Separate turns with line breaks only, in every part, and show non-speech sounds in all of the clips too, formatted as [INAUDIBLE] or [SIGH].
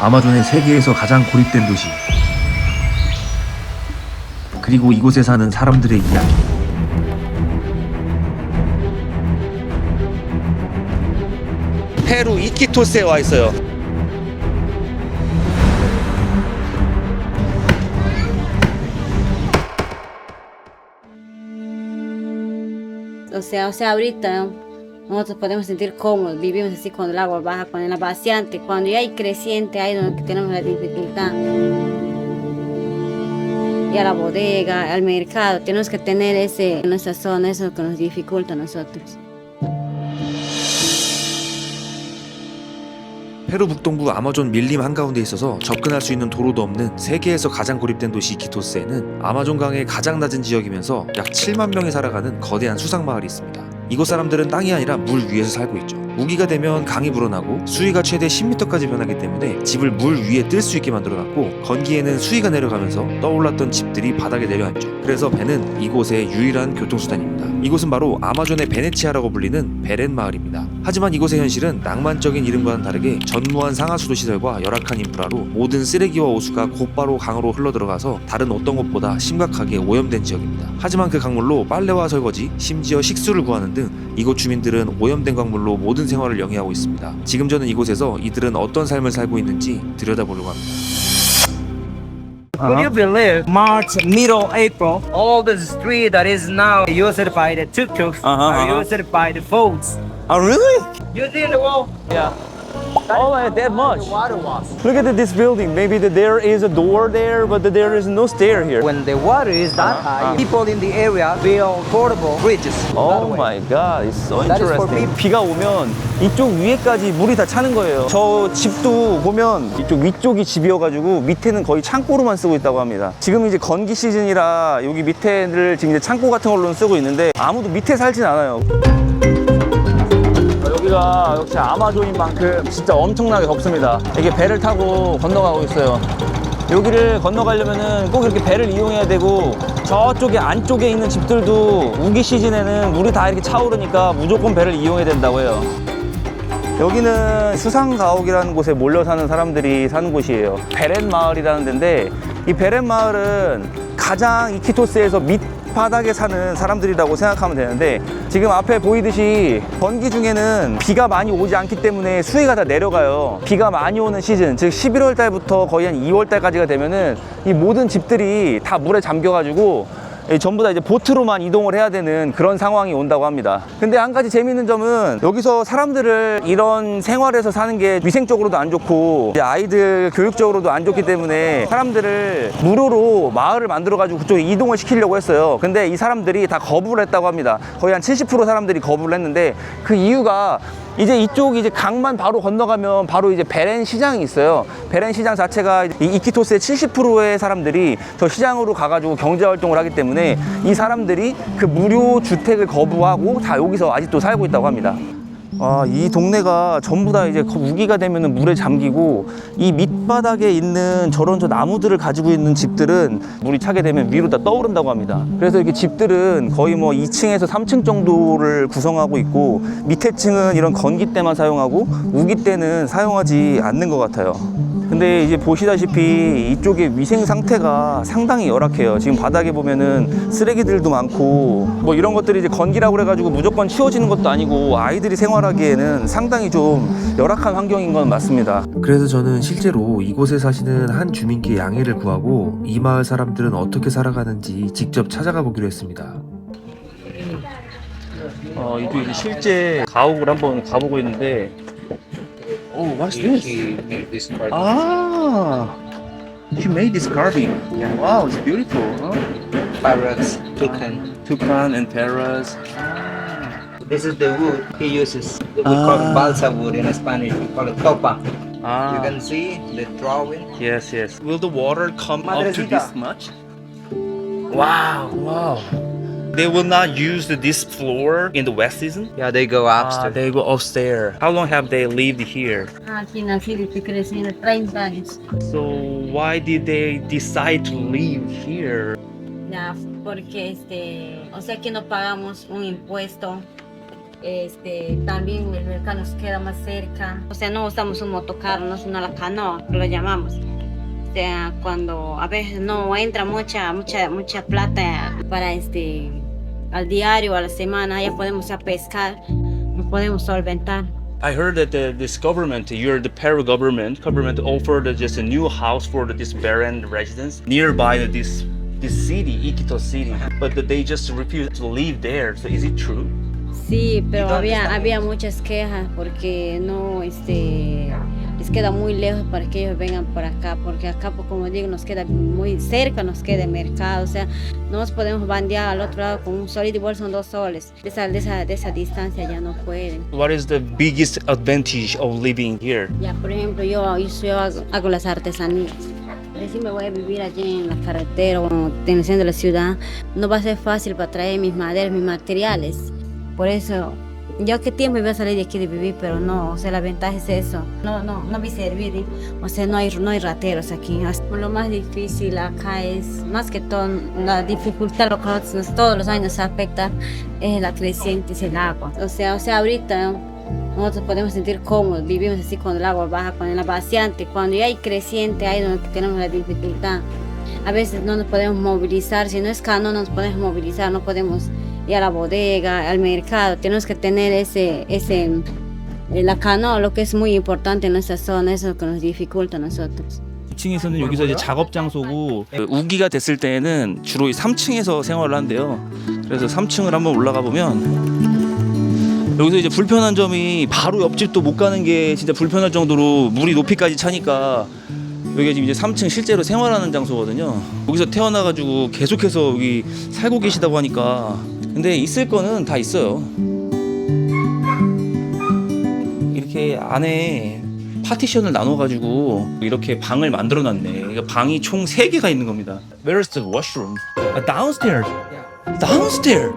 아마존의 세계에서 가장 고립된 도시. 그리고 이곳에 사는 사람들의 이야기.
페루 이키토스에 와 있어요.
O sea, o sea, ahorita nosotros podemos sentir cómodos, vivimos así cuando el agua baja, cuando la vaciante, cuando ya hay creciente, ahí donde tenemos la dificultad. Y a la bodega, al mercado, tenemos que tener ese, en nuestra zona, eso que nos dificulta a nosotros.
페루 북동부 아마존 밀림 한가운데 있어서 접근할 수 있는 도로도 없는 세계에서 가장 고립된 도시 이키토스에는 아마존 강의 가장 낮은 지역이면서 약 7만 명이 살아가는 거대한 수상 마을이 있습니다. 이곳 사람들은 땅이 아니라 물 위에서 살고 있죠. 우기가 되면 강이 불어나고 수위가 최대 10m까지 변하기 때문에 집을 물 위에 뜰 수 있게 만들어놨고 건기에는 수위가 내려가면서 떠올랐던 집들이 바닥에 내려앉죠. 그래서 배는 이곳의 유일한 교통수단입니다. 이곳은 바로 아마존의 베네치아라고 불리는 베렌 마을입니다. 하지만 이곳의 현실은 낭만적인 이름과는 다르게 전무한 상하수도 시설과 열악한 인프라로 모든 쓰레기와 오수가 곧바로 강으로 흘러들어가서 다른 어떤 곳보다 심각하게 오염된 지역입니다. 하지만 그 강물로 빨래와 설거지, 심지어 식수를 구하는 등 이곳 주민들은 오염된 강물로 모든 생활을 영위하고 있습니다. 지금 저는 이곳에서 이들은 어떤 삶을 살고 있는지 들여다보려고 합니다.
Would you believe March, middle April, all the street that is now used by the tuk-tuks
Uh-huh,
are
uh-huh.
used by the folks.
Oh, really?
You see the wall?
Yeah. Oh, uh, that much.
Water was.
Look at this building. Maybe that there is a door there, but that there is no stair here.
When the water is that high, people in the area build portable bridges.
Oh my god, it's so
That
interesting. 비가 오면 이쪽 위에까지 물이 다 차는 거예요. 저 집도 보면 이쪽 위쪽이 집이어가지고 밑에는 거의 창고로만 쓰고 있다고 합니다. 지금 이제 건기 시즌이라 여기 밑에를 지금 이제 창고 같은 걸로 쓰고 있는데 아무도 밑에 살진 않아요. 여기가 역시 아마존인 만큼 진짜 엄청나게 덥습니다. 이게 배를 타고 건너가고 있어요. 여기를 건너가려면은 꼭 이렇게 배를 이용해야 되고 저쪽에 안쪽에 있는 집들도 우기 시즌에는 물이 다 이렇게 차오르니까 무조건 배를 이용해야 된다고 해요. 여기는 수상가옥이라는 곳에 몰려 사는 사람들이 사는 곳이에요. 베렌 마을이라는 데인데 이 베렌 마을은 가장 이키토스에서 밑 바닥에 사는 사람들이라고 생각하면 되는데 지금 앞에 보이듯이 건기 중에는 비가 많이 오지 않기 때문에 수위가 다 내려가요. 비가 많이 오는 시즌, 즉 11월 달부터 거의 한 2월 달까지가 되면은 이 모든 집들이 다 물에 잠겨가지고 예, 전부 다 이제 보트로만 이동을 해야 되는 그런 상황이 온다고 합니다. 근데 한 가지 재미있는 점은 여기서 사람들을 이런 생활에서 사는 게 위생적으로도 안 좋고 이제 아이들 교육적으로도 안 좋기 때문에 사람들을 무료로 마을을 만들어 가지고 그쪽에 이동을 시키려고 했어요. 근데 이 사람들이 다 거부를 했다고 합니다. 거의 한 70% 사람들이 거부를 했는데 그 이유가 이제 이쪽 이제 강만 바로 건너가면 바로 이제 베렌 시장이 있어요. 베렌 시장 자체가 이 이키토스의 70%의 사람들이 저 시장으로 가가지고 경제 활동을 하기 때문에 이 사람들이 그 무료 주택을 거부하고 다 여기서 아직도 살고 있다고 합니다. 아, 이 동네가 전부 다 이제 우기가 되면은 물에 잠기고 이 밑바닥에 있는 저런 저 나무들을 가지고 있는 집들은 물이 차게 되면 위로 다 떠오른다고 합니다. 그래서 이렇게 집들은 거의 뭐 2층에서 3층 정도를 구성하고 있고 밑에 층은 이런 건기 때만 사용하고 우기 때는 사용하지 않는 것 같아요. 근데 이제 보시다시피 이쪽의 위생 상태가 상당히 열악해요. 지금 바닥에 보면은 쓰레기들도 많고 뭐 이런 것들이 이제 건기라고 그래가지고 무조건 치워지는 것도 아니고 아이들이 생활하기에는 상당히 좀 열악한 환경인 건 맞습니다.
그래서 저는 실제로 이곳에 사시는 한 주민께 양해를 구하고 이 마을 사람들은 어떻게 살아가는지 직접 찾아가 보기로 했습니다.
어, 이쪽 이제 실제 가옥을 한번 가보고 있는데 Oh, what's this? Ah, she made this carving. Yeah. Wow, it's beautiful. Huh?
Parrots, toucan.
Toucan and terrace.
This is the wood he uses. We call it balsa wood in Spanish. We call it copa.
Ah,
You can see the drawing.
yes, yes. Will the water come up to this much? Wow, wow. They will not use this floor in the wet season.
Yeah, they go
Ah,
upstairs.
they go upstairs. How long have they lived here?
Aquí nací y crecí 30 años.
So why did they decide to live here?
Ya, porque este, o sea que no pagamos un impuesto Este, también el mercado nos queda más cerca. O sea, no usamos un motocarro, no es una la canoa, lo llamamos. O sea, cuando a veces no entra mucha, mucha, mucha plata para este, al diario, a la semana, ya podemos ir a pescar, nos podemos solventar.
I heard that the, this government, you're the Peru government, government offered just a new house for the, this barren residents nearby this this city, Iquitos city, but they just refused to live there. So is it true?
Sí, pero había, había muchas quejas porque no, este, les queda muy lejos para que ellos vengan por acá, porque acá, pues, como digo, nos queda muy cerca, nos queda el mercado, o sea, no nos podemos bandear al otro lado con un solito, igual son dos soles, de esa, de esa, de esa distancia ya no pueden.
What is the biggest advantage of living here?
Ya, por ejemplo, yo, yo, yo hago, hago las artesanías. Si me voy a vivir allí en la carretera o en el centro de la ciudad, no va a ser fácil para traer mis maderas, mis materiales. Por eso, yo qué tiempo iba a salir de aquí de vivir, pero no, o sea, la ventaja es eso. No, no, no vi servir, ¿eh? o sea, no hay, no hay rateros aquí. Lo más difícil acá es, más que todo, la dificultad, lo que todos los años afecta, es la creciente, es el agua. O sea, o sea, ahorita nosotros podemos sentir cómodos, vivimos así cuando el agua baja, cuando la vaciante, cuando ya hay creciente, ahí donde tenemos la dificultad. A veces no nos podemos movilizar, si no es cano, no nos podemos movilizar, no podemos ir a la bodega, al mercado, tenemos que tener ese, ese, eh, la canoa, lo que es muy importante en nuestra zona, eso que nos dificulta a nosotros.
2층에서는 여기서 이제 작업 장소고 우기가 됐을 때는 주로 3층에서 생활을 한대요. 그래서 3층을 한번 올라가 보면 여기서 이제 불편한 점이 바로 옆집도 못 가는 게 진짜 불편할 정도로 물이 높이까지 차니까 여기가 지금 이제 3층 실제로 생활하는 장소거든요. 여기서 태어나가지고 계속해서 여기 살고 계시다고 하니까 근데 있을 거는 다 있어요. 이렇게 안에 파티션을 나눠가지고 이렇게 방을 만들어놨네. 그러니까 방이 총 3개가 있는 겁니다. Where's the washroom? Uh, downstairs. Downstairs.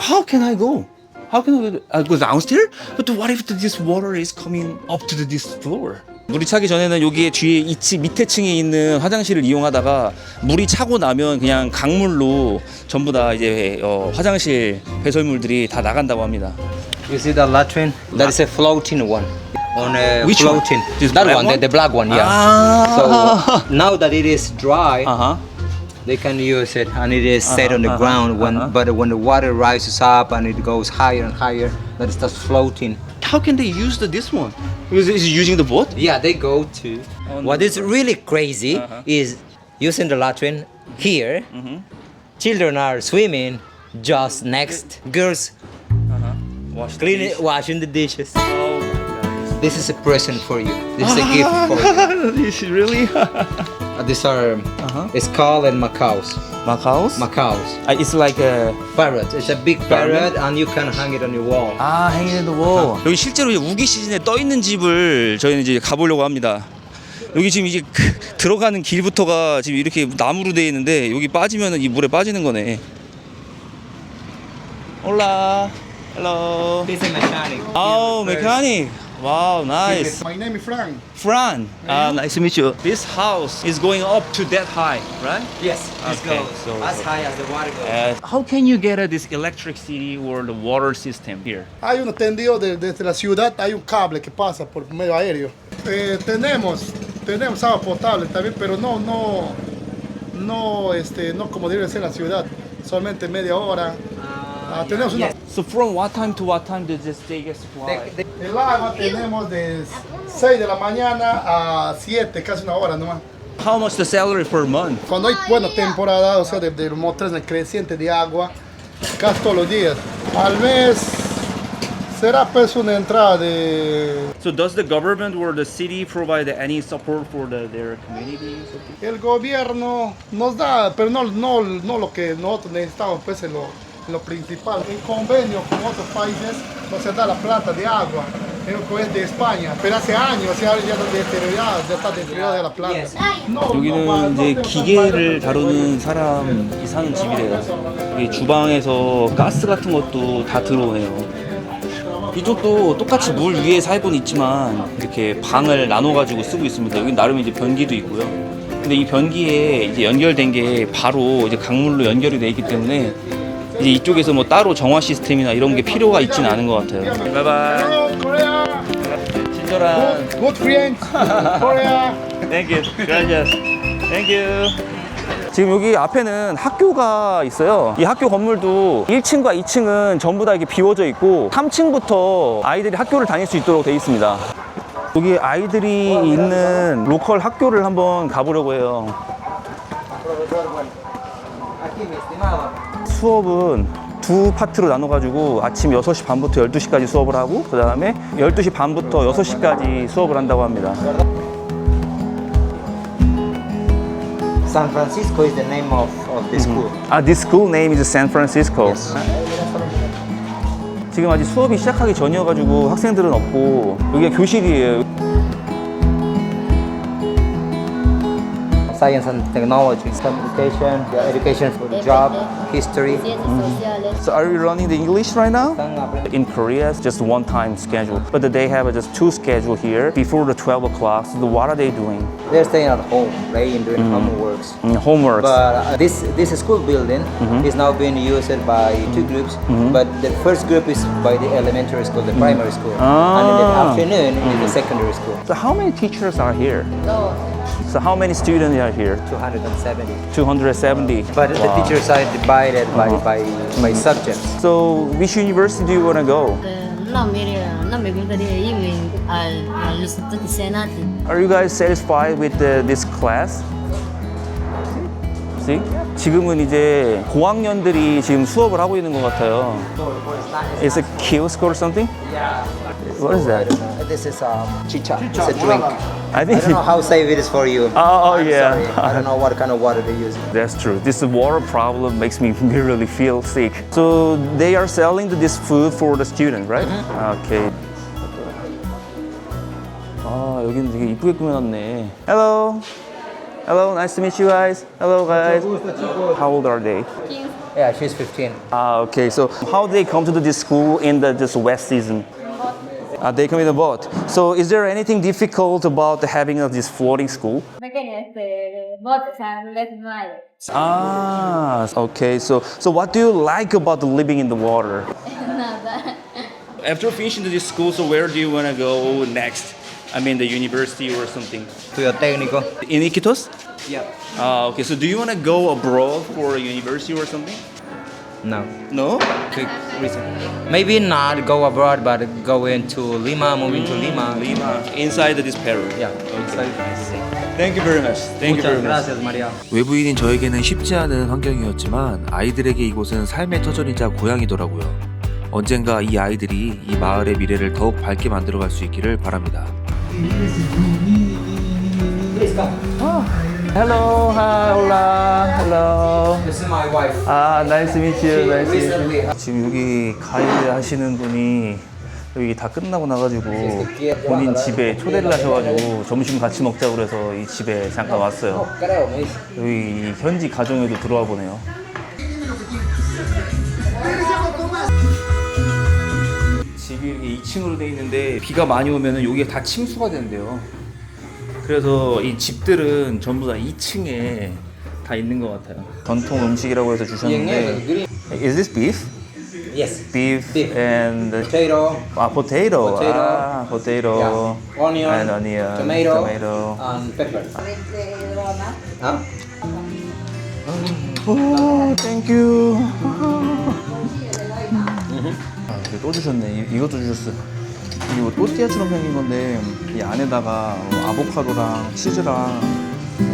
How can I go? How can go, uh, go downstairs? But what if this water is coming up to this floor? 물이 차기 전에는 여기에 뒤에 2층 밑에 층에 있는 화장실을 이용하다가 물이 차고 나면 그냥 강물로 전부 다 이제 어, 화장실 배설물들이 다 나간다고 합니다.
You see the latrine? That is a floating one. On a
Which one?
floating.
This
that
black
one,
one?
The, the black one, yeah.
Ah.
So now that it is dry,
Uh-huh.
They can use it and it is set
Uh-huh,
on the
uh-huh,
ground when
uh-huh.
but when the water rises up and it goes higher and higher that it starts floating
How can they use the, this one? is it's using the boat?
yeah they go to what is really crazy
Uh-huh.
is using the latrine here
Mm-hmm.
children are swimming just next girls
Wash
cleaning washing the dishes
Oh
this is a present for you this is a gift [LAUGHS] for you
this is really? [LAUGHS]
Uh, these are
Uh-huh.
skull and macaws
Macaos?
macaws
Uh, it's like a
parrot it's a big
Parrot?
and you can hang it on your wall
아, hanging in the wall. 여기 실제로 이제 우기 시즌에 떠 있는 집을 저희는 이제 가보려고 합니다. 여기 지금 이제 그 들어가는 길부터가 지금 이렇게 나무로 되어 있는데 여기 빠지면은 이 물에 빠지는 거네. 올라. Hello.
this is mechanic
Oh, mechanic. Wow, nice.
My name is Frank.
Fran, uh, nice to meet you. This house is going up to that high, right?
Yes, this
Okay,
goes
so-
as high as the water goes.
Uh, how can you get uh, this electricity or the water system here?
Hay un tendido de- desde la ciudad, hay un cable que pasa por medio aéreo. Eh, tenemos, tenemos agua potable también, pero no, no, no, este, no como debe ser la ciudad, solamente media hora. Ah, tenemos una.
So from what time to what time does this day get supplied?
The- the-
el agua tenemos de 6 de la mañana a 7, casi una hora nomás.
How much the salary per month?
Cuando hay buena temporada, o sea, de, de motores de creciente de agua, casi todos los días. Al mes será pues una entrada de
So does the government or the city provide any support for the, their communities?
El gobierno nos da, pero no, no, no lo que nosotros necesitamos, pues en lo, lo principal. En convenio con otros países no se da la plata de agua, es de España, pero hace años ya, ya está deteriorada, ya está deteriorada la plata.
여기는
no,
이제
no,
기계를 다루는 사람이 사는 집이래요. 여기 주방에서 가스 같은 것도 다 들어오네요. 이쪽도 똑같이 물 위에 살고는 있지만 이렇게 방을 나눠 가지고 쓰고 있습니다. 여기 나름 이제 변기도 있고요. 근데 이 변기에 이제 연결된 게 바로 이제 강물로 연결이 돼 있기 때문에 이제 이쪽에서 뭐 따로 정화 시스템이나 이런 게 필요가 있지는 않은 것 같아요. 바이바이. 친절한.
Good, friends. Korea.
Thank you. Gracias. Thank you. 지금 여기 앞에는 학교가 있어요. 이 학교 건물도 1층과 2층은 전부 다 이렇게 비워져 있고 3층부터 아이들이 학교를 다닐 수 있도록 되어 있습니다. 여기 아이들이 있는 로컬 학교를 한번 가보려고 해요. 수업은 두 파트로 나눠가지고 아침 6시 반부터 12시까지 수업을 하고 그 다음에 12시 반부터 6시까지 수업을 한다고 합니다.
San Francisco is the name of, of the school.
아, this school name is San Francisco.
Yes.
지금 아직 수업이 시작하기 전이어가지고 학생들은 없고 여기가 교실이에요.
Science and technology, education, education for the job, history.
Ciencias sociales.
So are you learning the English right now? In Korea, it's just one time schedule, but they have just two schedule here before the 12 o'clock. So what are they doing?
They're staying at home, playing, doing homeworks.
Mm, homeworks.
But uh, this this school building is now being used by two groups. But the first group is by the elementary school, the primary school, and in the
Ah.
afternoon is the secondary school.
so how many teachers are here?
Dos.
So how many students are here?
270.
270.
But the teachers are divided by, uh-huh. by, by subjects.
So which university do you want to go?
No, mire, no me gustaría irme al, al Instituto de Senati.
Are you guys satisfied with the, this class? See? 지금은 이제 고학년들이 지금 수업을 하고 있는 것 같아요. Is it kiosk or something? What is that?
This is um, chicha. It's a drink.
I
I
think
don't know how safe it is for you. [LAUGHS]
Oh, oh,
I'm
yeah.
sorry. I don't know what kind of water they use.
That's true. This water problem makes me really [LAUGHS] feel sick. So they are selling this food for the student, right? Okay. 아 여기는 되게 이쁘게 꾸며놨네. Hello. Hello, nice to meet you guys. Hello guys. How old are they?
Yeah, she's 15.
Ah, okay. So how they come to this school in the this wet season? Uh, they come in a boat. So is there anything difficult about having uh, this floating school?
Pequeño, este, bote, o sea, les vaya.
Ah, okay. So, so what do you like about living in the water? [LAUGHS]
Nada.
After finishing this school, so where do you want to go next? I mean, the university or something.
Estudio técnico.
In Iquitos?
Yeah.
Ah, okay. So, do you want to go abroad for a university or something?
No.
No.
Quick reason. Maybe not go abroad, but go into Lima, moving to Lima.
Lima. Inside this Peru.
Yeah.
Thank you very much. Thank you very much.
gracias, María.
외부인인 저에게는 쉽지 않은 환경이었지만 아이들에게 이곳은 삶의 터전이자 고향이더라고요. 언젠가 이 아이들이 이 마을의 미래를 더욱 밝게 만들어갈 수 있기를 바랍니다.
Hello. Hi. Hola. Hello.
This is my wife.
아, nice to meet you. Nice to meet you. 지금 여기 가이드 하시는 분이 여기 다 끝나고 나가지고 본인 집에 초대를 하셔가지고 점심 같이 먹자고 그래서 이 집에 잠깐 왔어요. 여기 이 현지 가정에도 들어와 보네요. 집이 이렇게 2층으로 돼 있는데 비가 많이 오면은 여기가 다 침수가 된대요. 그래서 이 집들은 전부 다 2층에 다 있는 것 같아요. 전통 음식이라고 해서 주셨는데 Is this beef?
Yes.
Beef,
Beef.
and
Potato.
아 potato.
Potato.
아 potato.
Yeah. Onion.
and onion.
Tomato.
tomato.
And pepper. Huh?
오, 땡큐. 아, 이거 또 주셨네. 이, 이것도 주셨어. 이게 뭐 또띠아처럼 생긴 건데 이 안에다가 뭐 아보카도랑 치즈랑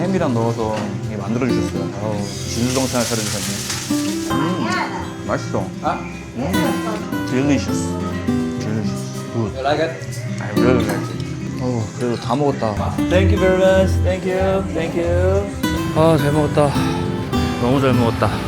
햄이랑 넣어서 만들어 주셨어요. 어우, 진수성찬을 차려주셨네. 음, 맛있어.
Huh?
음, delicious. delicious. Good.
You like it?
I really like it. 어, 그래도 다 먹었다. Thank you very much. Thank you. Thank you. 아, 잘 먹었다. 너무 잘 먹었다.